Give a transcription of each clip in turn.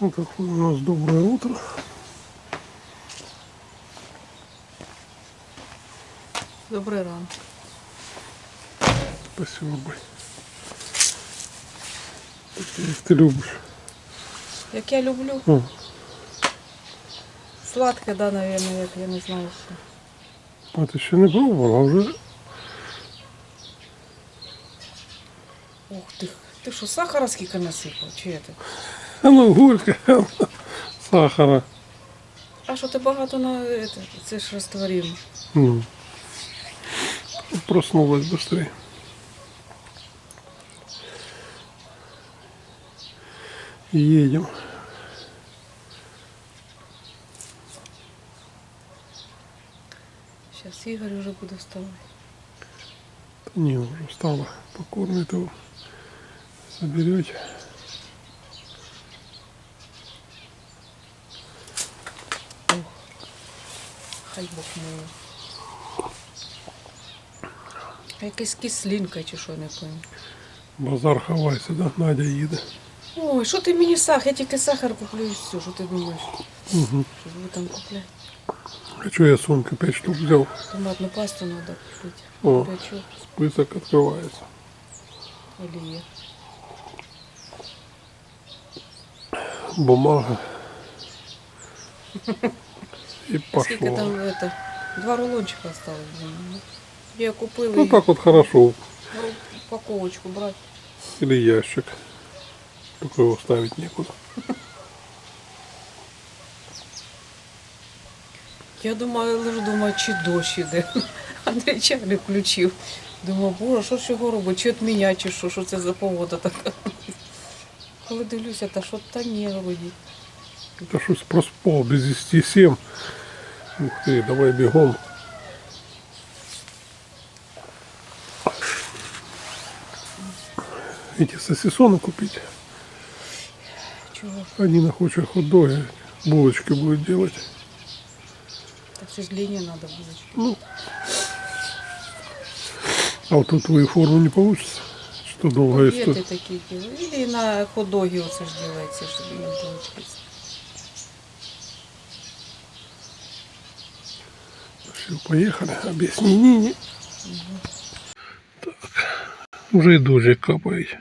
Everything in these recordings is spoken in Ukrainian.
Вот такое у нас доброе утро. Добрий ранок. Спасибо, Бай. Такие, Як ти любиш. Як я люблю. О, Сладке, да, наверное, як я не знаю що. а ти ще не пробувала, а вже Ух ти. Ти що, сахара скільки насипав? Чи це? Ну, горько, сахара. А що ти багато на це ж розтворимо. Ну, проснулась быстрее. Едем. Зараз Ігор вже буде вставати. Не, уже встала. Покормит его. Соберете. Хай Бог мило. Якась кислинка чи що, не пам'ятаю. Базар ховайся, да? Надя їде. Ой, що ти мені сахар? Я тільки сахар куплю і все, що ти думаєш? Угу. Що ви там купляєте? А что я сумку 5 штук взял? Томатну пасту треба купити. О. Список открывается. олія. Бумага. И пошло. там это? Два рулончика осталось. Я купила Ну так вот хорошо. упаковочку брать. Или ящик. Только его ставить некуда. Я думаю, лише думаю, чи дощ іде. Андрій чайник включив. Думаю, боже, що ж його робить? Чи від мене, чи що, що це за погода така? Коли дивлюся, та що та ні, вроді. Это что проспал без 10 7. Ух ты, давай бегом. Эти сосисоны купить. Чого? Они хочет хот-доги. Булочки будет делать. Так все ж лінія треба булочки. Ну. А вот тут твою форму не получится. Что долго Котлети история. такі ділають. Или на хот-доги оце ж ділається, що на булочки. Все, поехали. Объясни Нине. Так. Уже и дождик капает.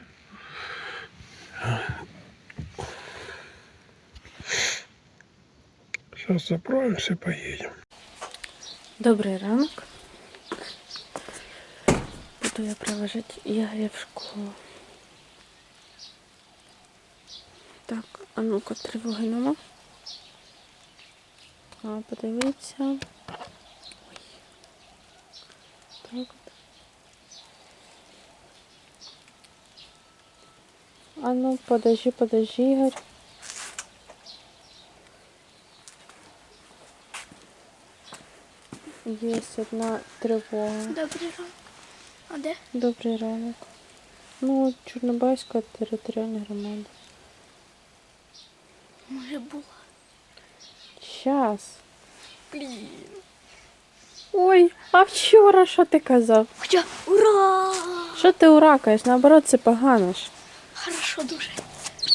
Сейчас заправимся, поедем. Добрий ранок. Буду я провожати Ігоря в школу. Так, а ну-ка тривоги нема. А, подивіться. Ой. Так от. А ну, подожди, подожди, Ігор. Є одна тривога. Добрий ранок. А де? Добрий ранок. Ну, Чорнобайська територіальна громада. Може була. Щас. Блін. Ой, а вчора що ти казав? Хоча ура! Що ти уракаєш? Наоборот, це погано ж. Хорошо дуже.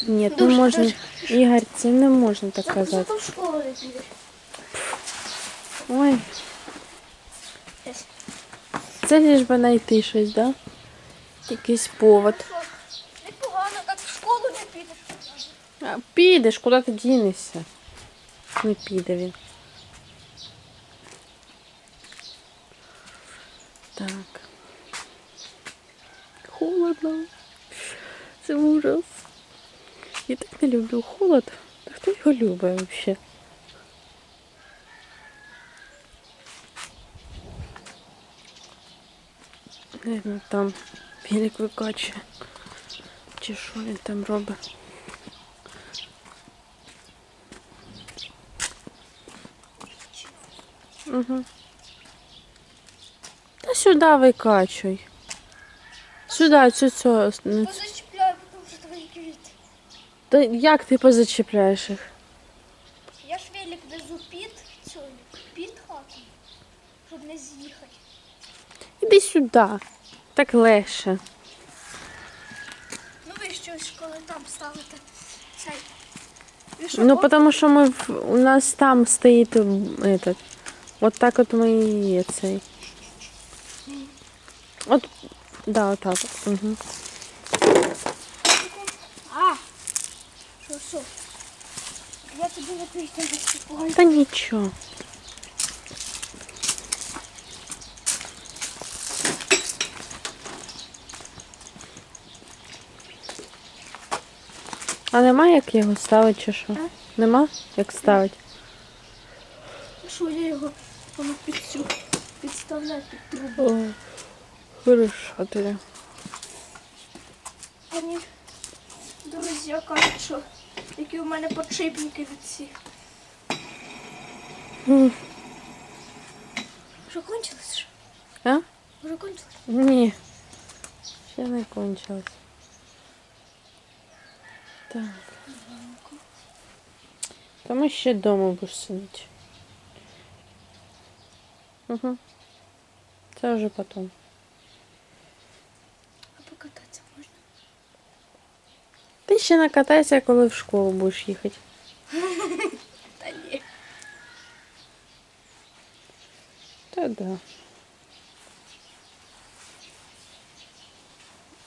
Ні, не Дуже можна. Ігор, це не можна так казати. Зато в школу не підеш. Ой, Десь. це лиш би знайти щось, да? Якийсь повод. Непогано, так в школу не підеш. А, підеш, куди ти дінешся? Не піде він. Так. Холодно. Це ужас. Я так не люблю холод. Та хто його любить взагалі? Наверно, там велик викачує. Чи що він там робить? Угу. Та сюди викачуй. Сюди, цю цю. не цю. Позачіпляю, тому що твої квіти. Та як ти позачіпляєш їх? Я ж велик везу під цю під хату, щоб не з'їхати. Іди сюди. Так легше. Ну ви щось, коли там ставите цей І що, Ну, от потому что мы, в- у нас там стоит м, этот. Вот так вот мы и цей. Да, вот так. Угу. А! Що, що? Я тобі не виступаю. Да ничего. А нема як його ставити чи що? А? Нема як ставити? Що я його воно під цю підставляю під трубу. О, хорошо тоді. Мені друзі кажуть, що які у мене подшипники від. М. Вже кончилось? А? Вже кончилось? Ні. Ще не кончилось. Так. Та ми ще вдома будеш сидіти. Угу. Це вже потім. ще накатайся, коли в школу будеш їхати. Та ні. Та да.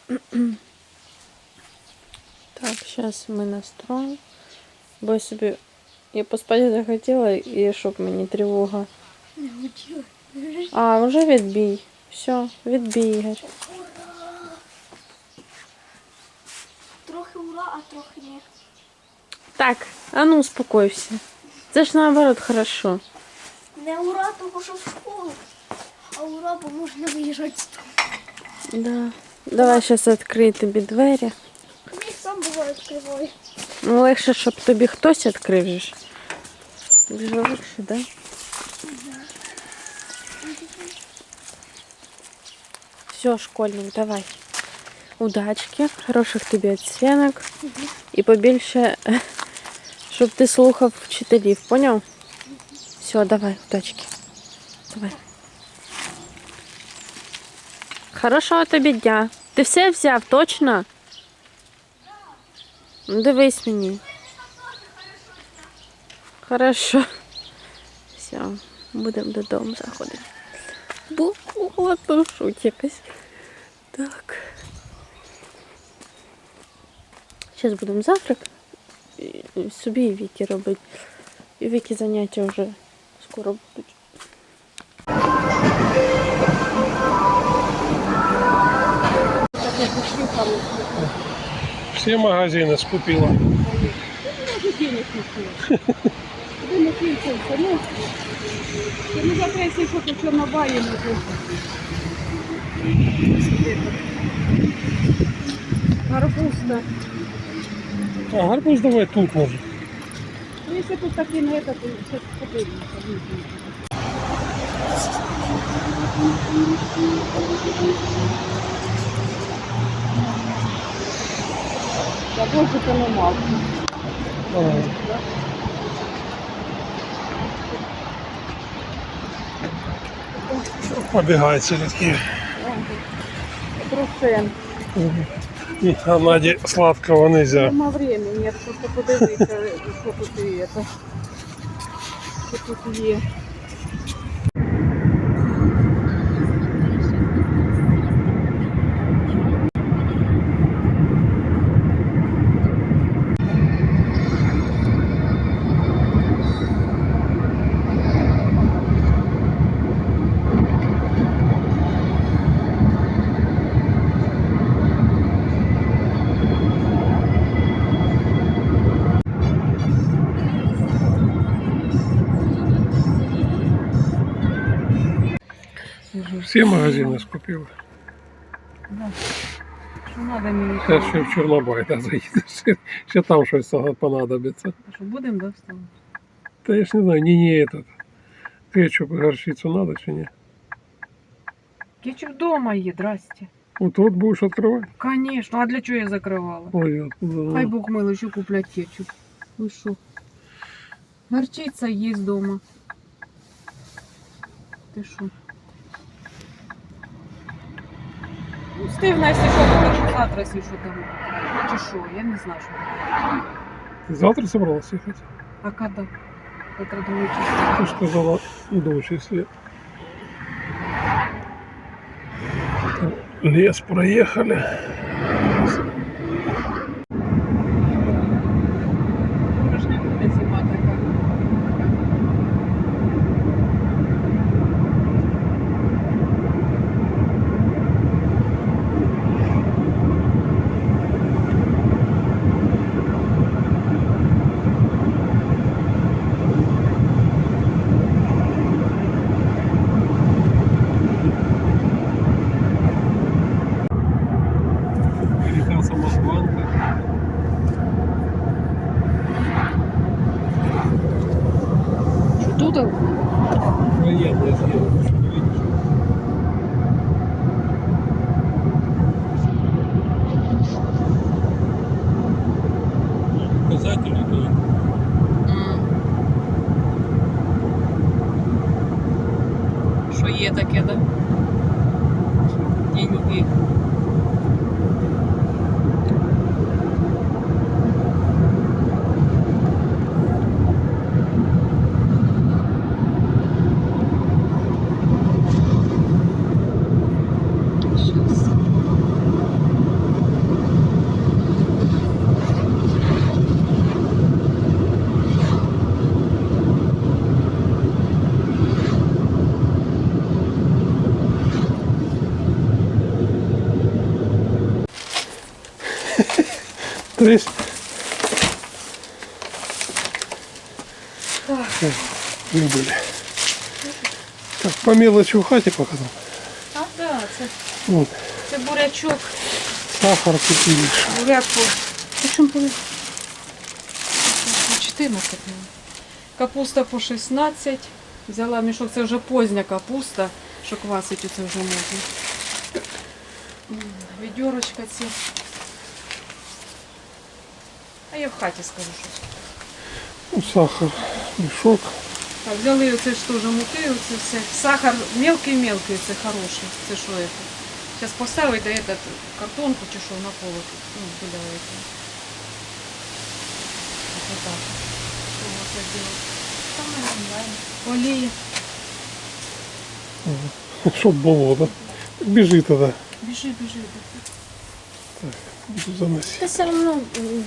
Так, сейчас ми настроїмо. Бо я собі. Я поспати захотіла, і щоб мені тривога. Не хотіла. А, вже відбій. Все, відбій, Ігор. А трохи ні. Так, а ну успокойся. Це ж наоборот хорошо. Не ура, тому що в школу. А ура, бо можна виїжджати. Да. Давай зараз відкрию тобі двері. Мені сам буває відкриваю. Ну, легше, щоб тобі хтось відкрив же. ж. Легше, да? Все, школьник, давай. Удачки, хороших тобі оцінок. І побільше, щоб ти слухав вчителів, поняв? Все, давай, удачки. Давай. Хорошого тобі дня. Ти все взяв, точно? Ну, Дивись мені. Хорошо. Все, будемо додому заходити. Холодно шуть якась. Так. Зараз будемо завтрак. Собі і Вікі робити. І Вікі заняття вже скоро будуть. Все магазины скупила. Ну, завтра, то Чернобаем. Гарбуз-то. А гарбуз давай тут может. Ну, если тут такие на это, то сейчас подивимося. Я больше то не мав. Побегает такі. А Наді сладкого нельзя. Нема времени, просто подивися, що тут є. Що тут є. Всі магазини скупила. Що треба мені? Ще в Чорнобай да, заїдеш. Ще, ще там щось понадобиться. Що будемо, да, вставати? Та я ж не знаю, не не этот. Кетчуп и горчицу надо чи ні? Кетчуп вдома є, здрасте. Вот тут будешь открывать. Конечно, а для чого я закривала? Ой, я туда, Хай ну, Бог милий, що куплять кетчуп. Ви що? Горчиця є вдома. Ти що? Ну, встигна, якщо що, може завтра, якщо що там. Чи що, я не знаю, що. Ты завтра собралась ехать? А когда? Завтра думаю, Ты же сказала до числе. Лес проехали. Есть... Выбыли. Так, по мелочи в хате показал. А, да, це, Вот, це бурячок. сахар купили. Буряк по... По чому? По 14. мабуть. Капуста по 16. Взяла мішок, це вже позня капуста, що квасить оце вже можна. М, Відьорочка ці. А я в хаті скажу щось. Ну, сахар, мешок. Так, взяли оце ж теж муки, оце все. Сахар мелкий-мелкий, це хороший. Це що це? Зараз поставити этот, картонку чи що на полок. Ну, біля этого. Вот так. Що у вас це делать? Олія. Чтоб болото. Бежи тогда. Біжи, біжи. Буду заносить. Та все одно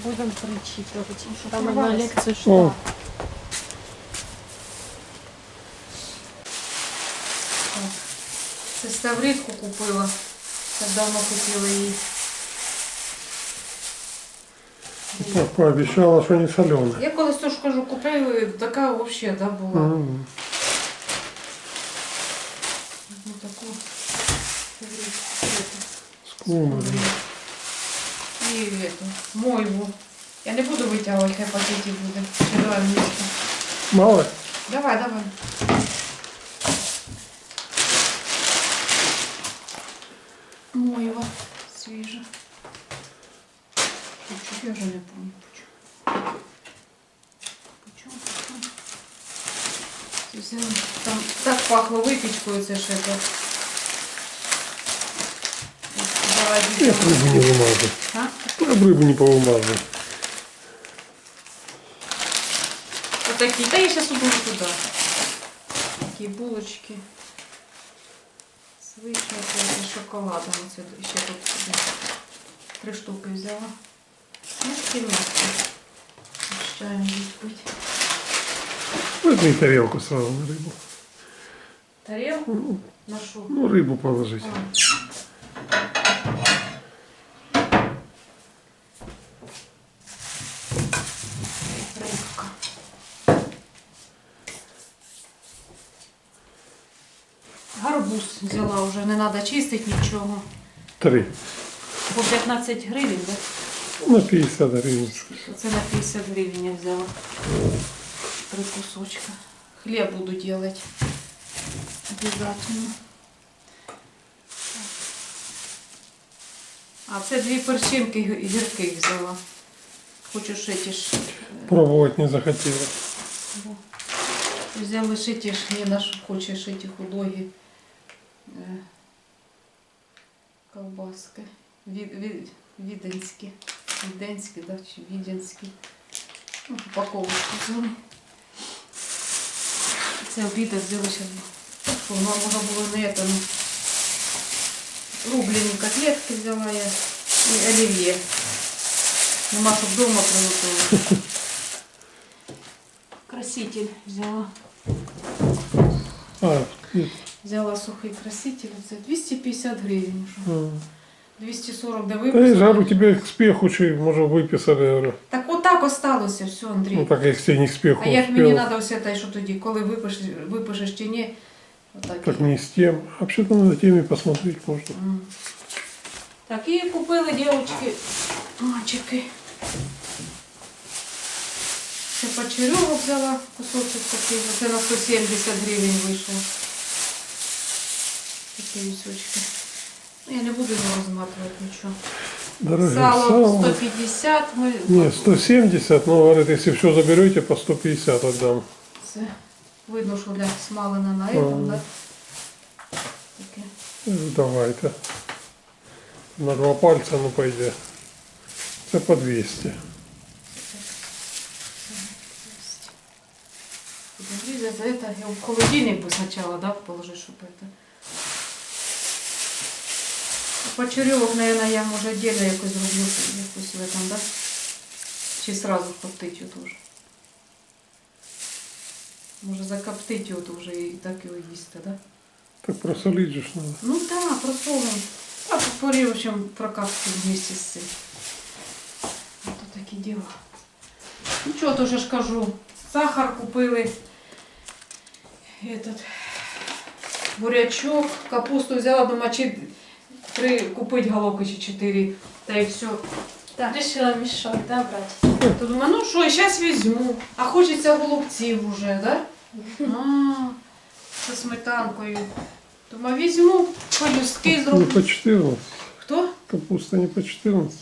будемо причіпувати. що Там порвалося. одна лекція О. що. Це ставридку купила. Так давно хотіла її. Так, пообещала, что не соленая. Я колись теж кажу, купляю, така взагалі да, була. Ну, таку ставридку. Скромно. І эту, мойву. Я не буду витягувати, хай пакетик буде. Ще давай вместе. Мало? Давай, давай. Мойва свіжа. Чуть-чуть, я вже не помню. Почему? Почему? Почему? Це все, Там так пахло випічкою, це ж это. Я б рыбу не вымазал. А? Я б рыбу не повымазал. Вот такие. Да я сейчас уберу туда. Такие булочки. С вишнякою і шоколадом. Оце ще тут собі три штуки взяла. Ну, кільматки. З чаєм їсть пить. Возьми тарелку сразу на рыбу. Тарелку? На що? Ну, рыбу положить. А. не треба чистити нічого. Три. По 15 гривень, да? На 50 гривен. Оце на 50 гривень я взяла. Три кусочка. Хліб буду делать. Обязательно. А це дві перчинки гі- гірких взяла. Хочу ті ж. е, Пробовать не захотела. Взяли ті ж, Ніна ж хоче ті худогі ковбаски. Від, від, віденські. Віденські, да, чи віденські. Ну, Упаковочку взяли. Це обіда взяли зараз. Що воно можна було не это, ну, рублені котлетки взяла я і олів'є. Нема, щоб вдома приготувати. Краситель взяла. А, нет. Взяла сухий краситель. Це 250 гривень. вже. А. 240 до Та я ж говорю, випуску. тебе к спеху чи, може, виписали, я говорю. Так отак осталося все, Андрій. Ну так як тебе не к спеху А як мені успел. треба ось те, що тоді, коли випишеш, випишеш чи ні, отак. Так не с тем. Вообще-то на теме посмотреть можно. М. Так, і купили дівчатки мальчики. Ще почерьовок взяла кусочок такий, це на 170 гривень вийшло. Такі вісочки. Ну, я не буду його розматувати нічого. Дорогие, Сало сало. 150, ми Не, 170, но говорят, если все заберете, по 150 отдам. це видно, що для смалена на этом, Ага. да? Таке. Ну, Давайте. На два пальца, ну пойде. Это по 200. Подожди, за это я в холодильник бы сначала, да, положить, чтобы это. Почерьовок, наверное, я може отдельно якось зроблю якусь в этом, да? Чи сразу коптить його теж? Може закоптить його теж і так його їсти, да? Так просолить же ж надо. Ну да, просолим. А попори, в общем, прокапки вместе с цим. Вот такі діла. Ну що, то ж кажу, сахар купили, этот, бурячок, капусту взяла, думаю, чи три купить головки чи чотири, та й все. Так. Решила мішок, да, брати? То думаю, ну що, зараз візьму. А хочеться голубців уже, да? А, зі сметанкою. Думаю, візьму, полюстки Не зроблю. по 14. Хто? Капуста не по 14.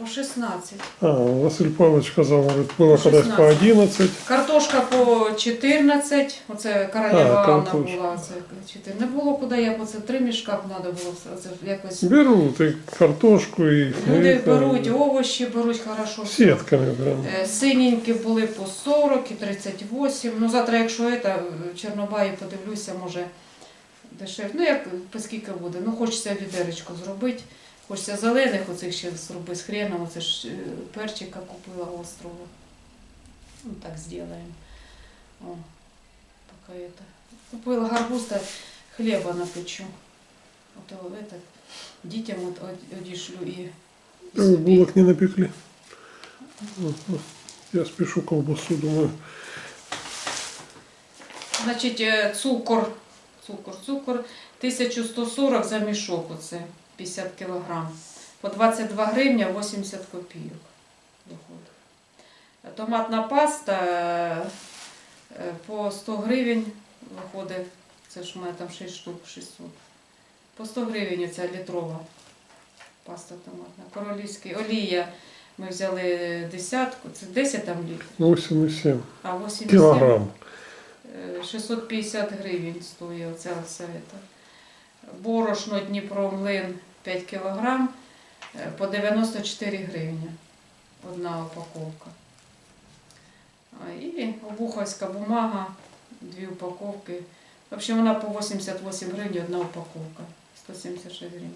По 16. А, Василь Павлович сказал, говорит, было По по 11. Картошка по 14. Оце королева А, Анна картошка. була. Це 4. Не було куди я, бо це три мішка б треба було все- це якось. Берут и картошку, и... Люди это, беруть, овочі беруть хорошо. все. Сетками прям. Е, Синенькі були по 40 і 38. Ну завтра, якщо це, в Чорнобаї подивлюся, може дешевше. Ну як по скільки буде. Ну хочеться відеречко зробити. Хочеться зелених оцих ще зробити з хреном, оце ж е, перчика купила острого. Ну так зробимо. О, поки это. Купила гарбуз та хліба напечу. Ото это, дітям от, одішлю і, і булок не напекли. Я спешу колбасу, думаю. Значить, е, цукор, цукор, цукор 1140 за мішок, оце 50 кілограм. По 22 гривня 80 копійок виходить. Е, Томатна паста е, по 100 гривень виходить, це ж у мене там 6 штук 600. По 100 гривень оця літрова паста томатна. Королівський олія ми взяли десятку, це 10 там літрів, 8,7 а 87 килограмм. Е, 650 гривень стоїть оця все. Борошно Дніпро млин 5 кг по 94 гривні одна упаковка. І обуховська бумага, дві упаковки. В общем, вона по 88 гривень одна упаковка. 176 гривень.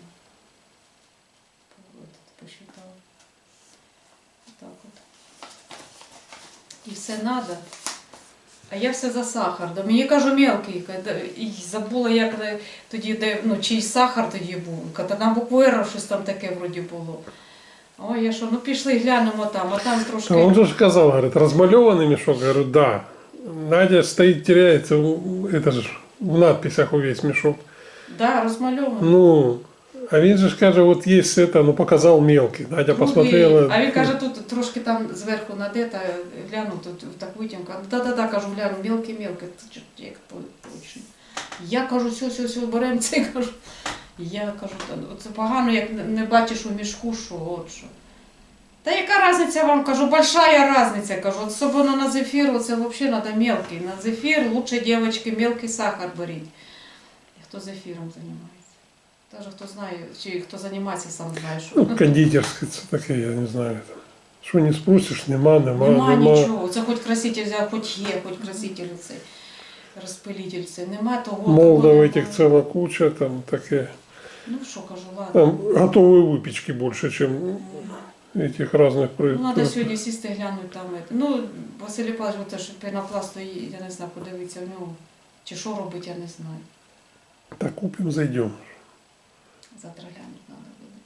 От, посчитала. Так от. І все надо. А я все за сахар. Да мені кажу мелкий. І забула, як тоді, де, ну, чий сахар тоді був. Там букву «Р» щось там таке вроді було. Ой, я що, ну пішли глянемо там, а там трошки. А он же ж сказал, говорит, размалеванный мешок. Говорю, да. Надя стоит, теряется. у- Это же ж в надписях увесь мешок. Да, розмальовано. Ну, а він же ж каже, вот есть это, ну показал мелкий. Надя Ну, посмотрела. А він каже, тут трошки там зверху надета, гляну, тут так витімка. Да-да-да, кажу, гляну, мелкий-мелкий. Як точно. Я кажу, все, все, все, беремо це, кажу. Я кажу, ну, це погано, як не- не бачиш у мішку, що от що. Та яка різниця вам, кажу, большая різниця, кажу, от особливо на зефір, це взагалі треба мелкий. На зефір лучше, дівчатки, мелкий сахар беріть. Хто зефіром займається. Даже хто знає, чи хто займається, сам знає, що. Ну, кондитерское, це таке, я не знаю. это. Що не спросиш, нема, нема, Нема нема. нічого. Це хоч краситель взяв, хоч є, хоч краситель цей розпилитель цей. Нема того. Молдов того этих нема. ціла куча, там таке. Ну що кажу, ладно. Там готової випічки більше, ніж этих разных Ну, треба проектов. сьогодні сісти глянути там. это. Ну, Василь Павлович, оце ж пенопласту, я не знаю, подивитися в нього. Чи що робити, я не знаю. Так купим, зайдем. Завтра глянути треба буде.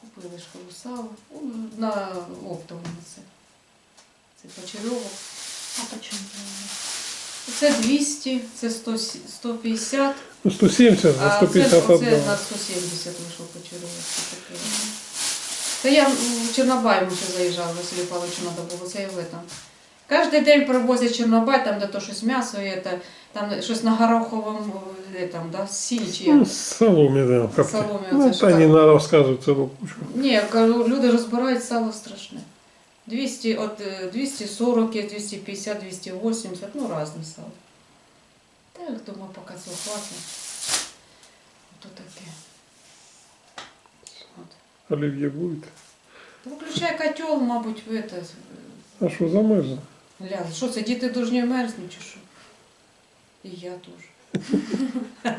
Купили ж колосалу. Ну, На оптовому це. Це почерьовок. А почему? Це 200, це 100, 150, Ну, 170 за а 150 це, на 170 вийшов почерьовок. Це. Та я в Чорнобай ще заїжджала, Василю Павловичу треба було, це я в этом. Кожен день привозять Чорнобай, там де то щось м'ясо, і це, там щось на гороховому, е, там, да, сілі чи Ну, як. соломе, да, как Соломе, Ну, оце ж та не так. надо рассказывать целую кучу. Ні, я кажу, люди розбирають сало страшне. 200, от е, 240, є 250, 280, ну різне сало. Та я думаю, поки цього хватить. Ото таке. От. Оливье будет. Виключай котел, мабуть, в это. А что замерзло? Ля, що це, діти дуже мерзнуть чи що? І я теж.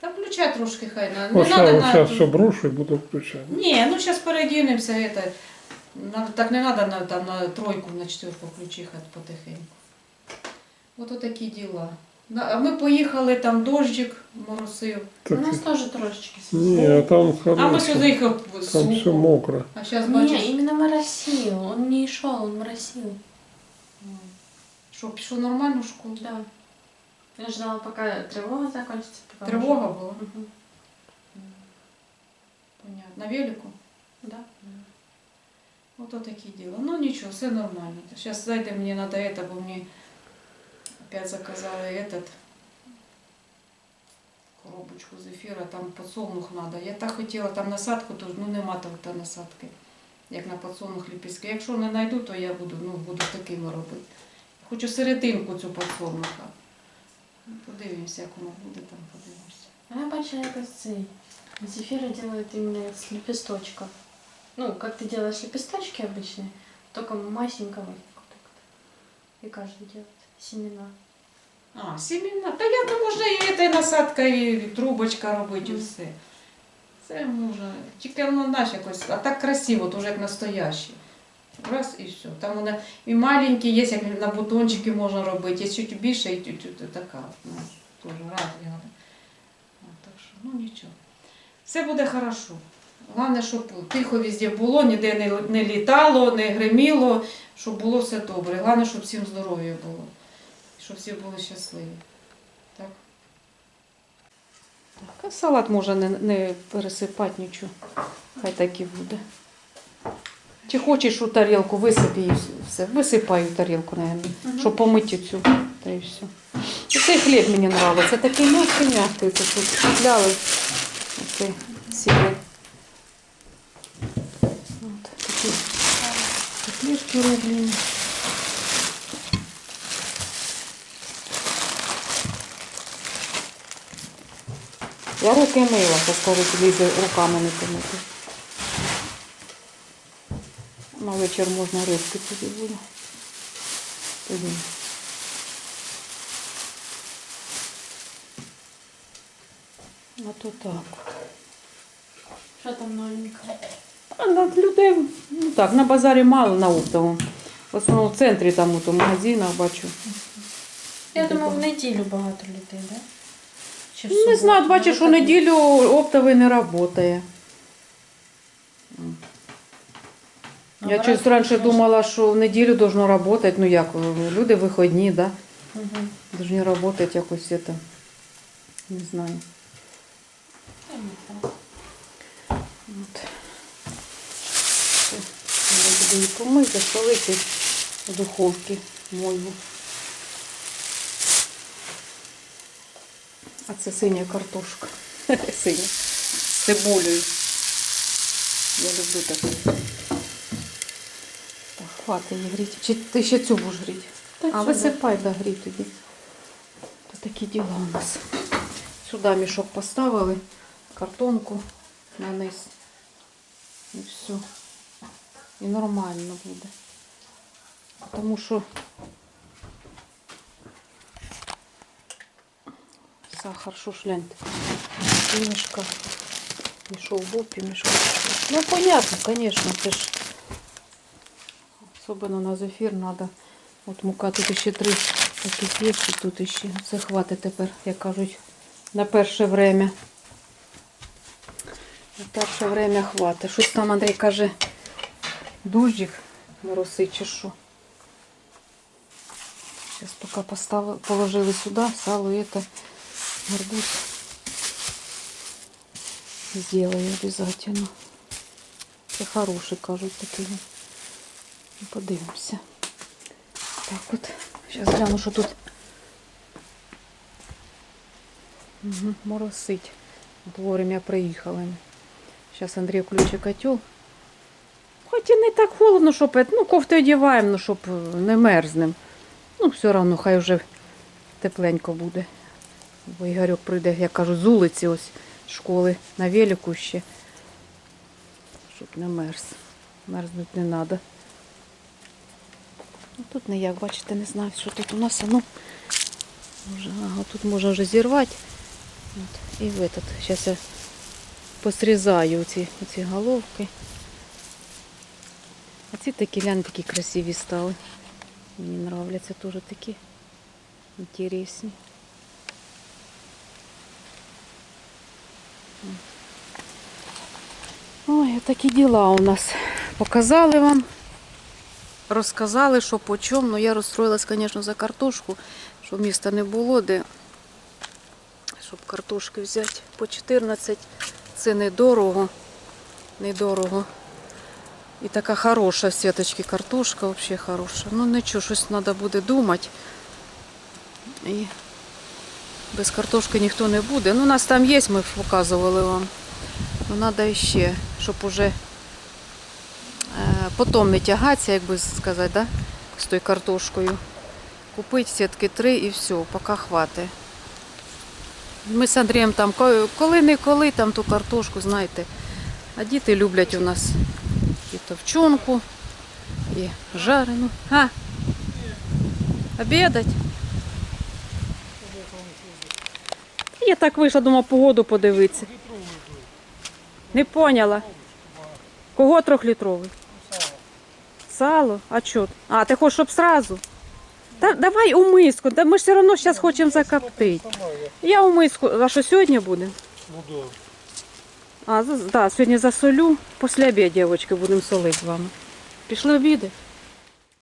Та включай трошки хай. на- Не Вот надо сейчас, на... сейчас все брошу и буду включать. Ні, ну зараз переодінемося, это, так не треба на, там, на тройку, на четверку включи хай потихеньку. От такі діла. На- А ми поїхали, там дощик моросив. У Так, нас тоже трошечки. не, а там А ми сюди їх Там все сухо. мокро. А зараз Не, бачиш, именно моросил. Он не шел, он моросил. Що пішов нормально в школу. Да. Я ждала, пока тревога закончится. пока Тривога уже- була. Мгм. Понятно. На велику? Да. Ото такі діла. Ну нічого, все нормально. Зараз зайде мені треба это, бо мені опять заказали этот коробочку зефіра, там подсолнух треба. Я так хотіла там насадку, то ну нема там та насадки, як на подсолнух ліпістки. Якщо не знайду, то я буду, ну, буду такими робити. Хочу серединку цю подсолнуха. Ну, Подивимося, як воно буде там, подивимося. А я бачила якось цей. Зефиры делают именно с лепесточков. Ну, как ты делаешь лепесточки обычные, только масенького. вот так вот. И каждый делает семена. А, сімейна. Та я то можна і та й насадка, і трубочка робити, і Мгм. все. Це можна. Тільки воно наш якось, а так красиво, то вже як настояще. Раз і все. Там вона і маленькі є, як на бутончики можна робити, є чуть більше і чуть така. Ну, теж разні Так що, ну нічого. Все буде хорошо. Головне, щоб тихо везде було, ніде не, не літало, не гриміло, щоб було все добре. Головне, щоб всім здоров'я було. Щоб всі були щасливі. Так? А салат може не, не пересипати нічого. Хай так і буде. Чи хочеш у тарілку, висипи і все. Висипай у тарілку, мабуть, щоб помити цю. Та і все. І цей хліб мені подобається. Такий м'який м'який. Це тут купляли. Оцей сіли. От такі котлетки роблені. Я руки мила, то скажуть, лізе руками не помити. На вечір можна рибки тоді буде. Тоді. А то так. Что там новенького? А на людей, ну так, на базарі мало на оптовому. В основному в центрі там у магазинах бачу. Я думаю, в неділю багато людей, да? Чи в Не суботу? знаю, бачиш, що Ну, неділю оптовий не працює. Я Наоборот, чогось раніше конечно. думала, що в неділю должно працювати. Ну як, люди вихідні, да? Мгм. Должны работать якось это. Не знаю. От. Все. Треба буде її помити, засолити в духовці мойву. А це синя картошка. Синя. З цибулею. Я люблю таку. Так, хватить її гріти. Чи ти ще цю будеш гріти? Та А висипай да грій тоді. То такі діла у нас. Сюди мішок поставили, картонку на низ. І все. І нормально буде. Тому що сахар, що ж гляньте. Бо пімішка. Ну, понятно, конечно, це ж особливо на зефір треба. От мука тут ще три таких є, і тут ще. Це тепер, як кажуть, на перше время. На перше время хватить. Щось там Андрій каже, дужик моросить чи що. Сейчас пока поставили, положили сюда сало это горбуз сделаю обязательно. Це хороший, кажуть, такий. Ну, Подивимося. Так от. Зараз гляну, що тут. Угу, моросить. От Вовремя приїхали. Зараз Андрій включить котел. Хоч і не так холодно, щоб ну, кофти одягаємо, ну, щоб не мерзнем. Ну, все одно, хай вже тепленько буде. Бо Ігорьок прийде, як кажу, з вулиці ось школи на велику ще. Щоб не мерз. Мерзнути не треба. Ну, тут не як, бачите, не знаю, що тут у нас. А ну, ага, тут можна вже зірвати. От, і в этот. Зараз я посрізаю ці, ці головки. А ці такі лян такі красиві стали. Мені нравляться теж такі інтересні. Ой, такі діла у нас. Показали вам, розказали, що по чому. Ну, я розстроїлась, звісно, за картошку, що міста не було, де, щоб картошки взяти по 14. Це недорого. Недорого. І така хороша в картошка, взагалі хороша. Ну нічого, щось треба буде думати. І без картошки ніхто не буде. Ну, у нас там є, ми показували вам. Ну, треба ще, щоб уже е, потім не тягатися, як би сказати, да? з тою картошкою. Купити сітки три і все, поки хватить. Ми з Андрієм там коли-не-коли там ту картошку, знаєте. А діти люблять у нас і товчонку, і жарену. А, обідать? Я так вийшла, думала, погоду подивитися. Не поняла. Кого трьохлітровий? Сало? А що? А, ти хочеш, щоб сразу? Та давай у миску, та ми ж все одно зараз хочемо закоптити. Я у миску. А що сьогодні буде? Да. А, да, сьогодні засолю. Після обіду, дівчатки, будемо солити з вами. Пішли обіди.